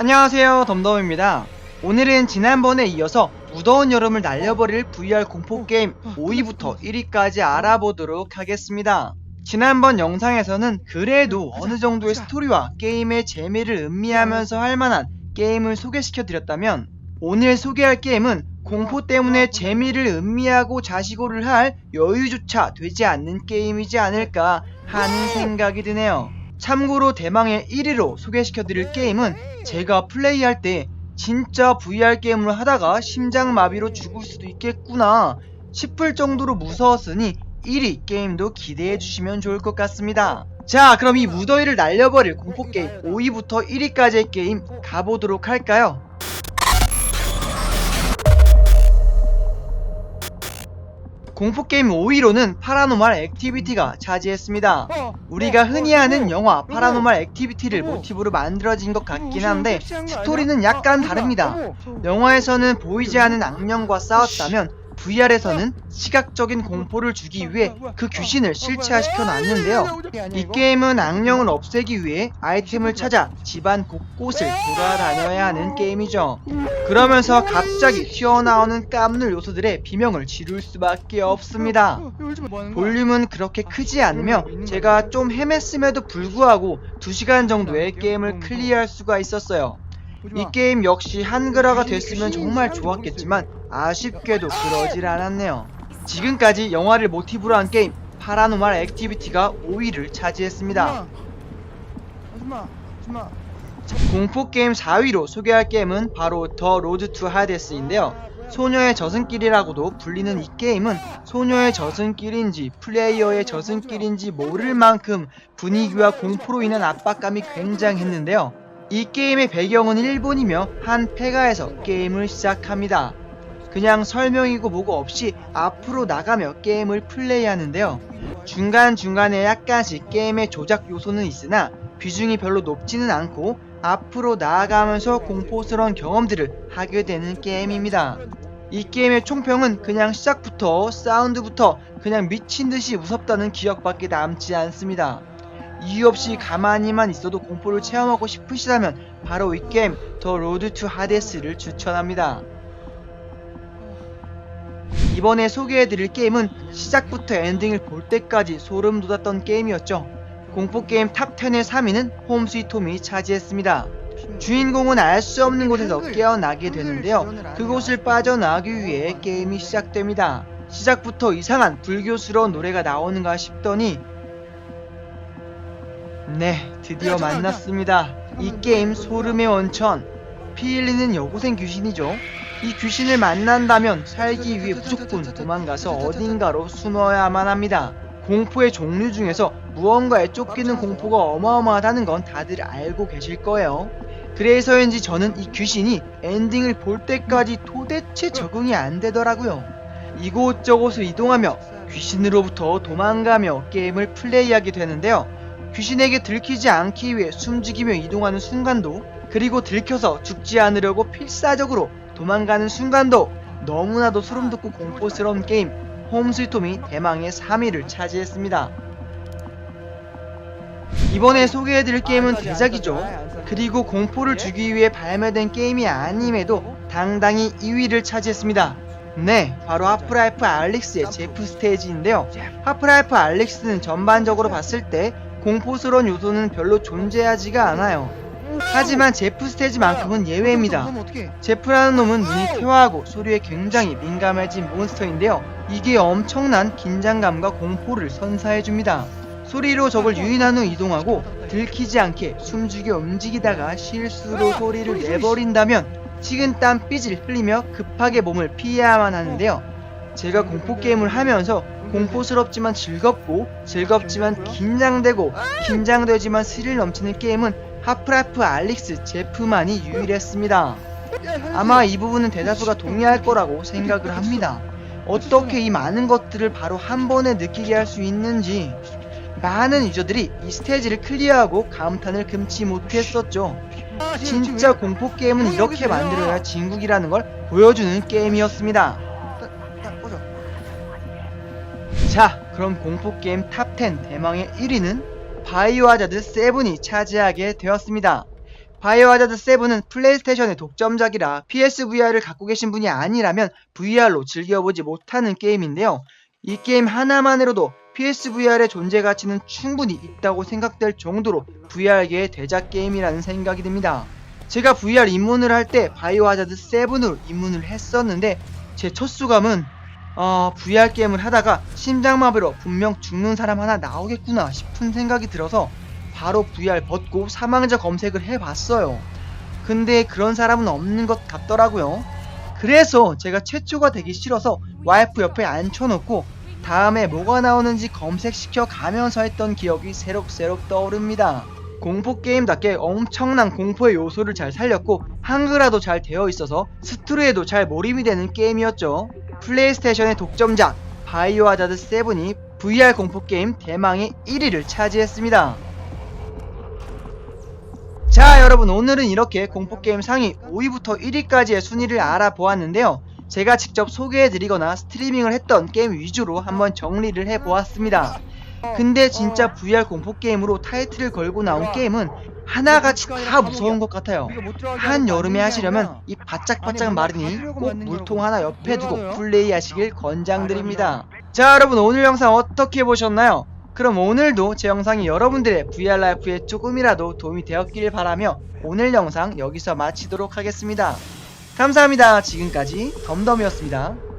안녕하세요 덤덤입니다. 오늘은 지난번에 이어서 무더운 여름을 날려버릴 VR 공포게임 5위부터 1위까지 알아보도록 하겠습니다. 지난번 영상에서는 그래도 어느 정도의 스토리와 게임의 재미를 음미하면서 할 만한 게임을 소개시켜 드렸다면 오늘 소개할 게임은 공포 때문에 재미를 음미하고 자시고를 할 여유조차 되지 않는 게임이지 않을까 하는 생각이 드네요. 참고로 대망의 1위로 소개시켜드릴 게임은 제가 플레이할 때 진짜 VR 게임을 하다가 심장마비로 죽을 수도 있겠구나 싶을 정도로 무서웠으니 1위 게임도 기대해 주시면 좋을 것 같습니다. 자, 그럼 이 무더위를 날려버릴 공포게임 5위부터 1위까지의 게임 가보도록 할까요? 공포 게임 5위로는 파라노말 액티비티가 차지했습니다. 우리가 흔히 하는 영화 파라노말 액티비티를 모티브로 만들어진 것 같긴 한데 스토리는 약간 다릅니다. 영화에서는 보이지 않는 악령과 싸웠다면 VR에서는 시각적인 공포를 주기 위해 그 귀신을 실체화시켜 놨는데요. 이 게임은 악령을 없애기 위해 아이템을 찾아 집안 곳곳을 돌아다녀야 하는 게임이죠. 그러면서 갑자기 튀어나오는 깜놀 요소들의 비명을 지를 수밖에 없습니다. 볼륨은 그렇게 크지 않으며 제가 좀 헤맸음에도 불구하고 2시간 정도의 게임을 클리어할 수가 있었어요. 이 게임 역시 한글화가 됐으면 정말 좋았겠지만 아쉽게도 그러질 않았네요. 지금까지 영화를 모티브로 한 게임 파라노말 액티비티가 5위를 차지했습니다. 공포 게임 4위로 소개할 게임은 바로 더 로드 투 하데스인데요. 소녀의 저승길이라고도 불리는 이 게임은 소녀의 저승길인지 플레이어의 저승길인지 모를 만큼 분위기와 공포로 인한 압박감이 굉장했는데요. 이 게임의 배경은 일본이며 한 폐가에서 게임을 시작합니다. 그냥 설명이고 뭐고 없이 앞으로 나가며 게임을 플레이하는데요. 중간중간에 약간씩 게임의 조작 요소는 있으나 비중이 별로 높지는 않고 앞으로 나아가면서 공포스러운 경험들을 하게 되는 게임입니다. 이 게임의 총평은 그냥 시작부터 사운드부터 그냥 미친 듯이 무섭다는 기억밖에 남지 않습니다. 이유 없이 가만히만 있어도 공포를 체험하고 싶으시다면 바로 이 게임 더 로드 투 하데스를 추천합니다. 이번에 소개해드릴 게임은 시작부터 엔딩을 볼 때까지 소름 돋았던 게임이었죠. 공포 게임 탑10의 3위는 홈 스위트 홈이 차지했습니다. 주인공은 알 수 없는 곳에서 깨어나게 되는데요. 그곳을 빠져나가기 위해 게임이 시작됩니다. 시작부터 이상한 불교스러운 노래가 나오는가 싶더니 네, 드디어 만났습니다. 이 게임 소름의 원천. 피 흘리는 여고생 귀신이죠. 이 귀신을 만난다면 살기 위해 무조건 도망가서 어딘가로 숨어야만 합니다. 공포의 종류 중에서 무언가에 쫓기는 공포가 어마어마하다는 건 다들 알고 계실 거예요. 그래서인지 저는 이 귀신이 엔딩을 볼 때까지 도대체 적응이 안 되더라고요. 이곳저곳을 이동하며 귀신으로부터 도망가며 게임을 플레이하게 되는데요. 귀신에게 들키지 않기 위해 숨죽이며 이동하는 순간도 그리고 들켜서 죽지 않으려고 필사적으로 도망가는 순간도 너무나도 소름 돋고 공포스러운 게임 홈스위트홈이 대망의 3위를 차지했습니다. 이번에 소개해드릴 게임은 대작이죠. 그리고 공포를 주기 위해 발매된 게임이 아님에도 당당히 2위를 차지했습니다. 네, 바로 하프라이프 알릭스의 제프 스테이지인데요. 하프라이프 알릭스는 전반적으로 봤을 때 공포스러운 요소는 별로 존재하지가 않아요. 하지만 제프 스테이지만큼은 예외입니다. 제프라는 놈은 눈이 퇴화하고 소리에 굉장히 민감해진 몬스터인데요. 이게 엄청난 긴장감과 공포를 선사해줍니다. 소리로 적을 유인한 후 이동하고 들키지 않게 숨죽여 움직이다가 실수로 소리를 내버린다면 식은땀 삐질 흘리며 급하게 몸을 피해야만 하는데요. 제가 공포게임을 하면서 공포스럽지만 즐겁고 즐겁지만 긴장되고 긴장되지만 스릴 넘치는 게임은 하프라이프 알릭스 제프만이 유일했습니다. 아마 이 부분은 대다수가 동의할 거라고 생각을 합니다. 어떻게 이 많은 것들을 바로 한 번에 느끼게 할 수 있는지 많은 유저들이 이 스테이지를 클리어하고 감탄을 금치 못했었죠. 진짜 공포 게임은 이렇게 만들어야 진국이라는 걸 보여주는 게임이었습니다. 자, 그럼 공포 게임 탑10 대망의 1위는 바이오 하자드 7이 차지하게 되었습니다. 바이오하자드 7은 플레이스테이션의 독점작이라 PSVR을 갖고 계신 분이 아니라면 VR로 즐겨보지 못하는 게임인데요. 이 게임 하나만으로도 PSVR의 존재 가치는 충분히 있다고 생각될 정도로 VR계의 대작 게임이라는 생각이 듭니다. 제가 VR 입문을 할 때 바이오하자드 7으로 입문을 했었는데 제 첫 수감은 아 VR 게임을 하다가 심장마비로 분명 죽는 사람 하나 나오겠구나 싶은 생각이 들어서 바로 VR 벗고 사망자 검색을 해봤어요. 근데 그런 사람은 없는 것 같더라고요. 그래서 제가 최초가 되기 싫어서 와이프 옆에 앉혀놓고 다음에 뭐가 나오는지 검색시켜 가면서 했던 기억이 새록새록 떠오릅니다. 공포 게임답게 엄청난 공포의 요소를 잘 살렸고 한글화도 잘 되어 있어서 스토리에도 잘 몰입이 되는 게임이었죠. 플레이스테이션의 독점작 바이오 하자드 7이 VR 공포 게임 대망의 1위를 차지했습니다. 자 여러분 오늘은 이렇게 공포 게임 상위 5위부터 1위까지의 순위를 알아보았는데요 제가 직접 소개해드리거나 스트리밍을 했던 게임 위주로 한번 정리를 해보았습니다 근데 진짜 VR 공포 게임으로 타이틀을 걸고 나온 게임은 하나같이 다 무서운 것 같아요 한 여름에 하시려면 이 바짝바짝 마르니 꼭 물통 하나 옆에 두고 플레이 하시길 권장드립니다 자 여러분 오늘 영상 어떻게 보셨나요? 그럼 오늘도 제 영상이 여러분들의 VR 라이프에 조금이라도 도움이 되었길 바라며 오늘 영상 여기서 마치도록 하겠습니다. 감사합니다. 지금까지 덤덤이었습니다.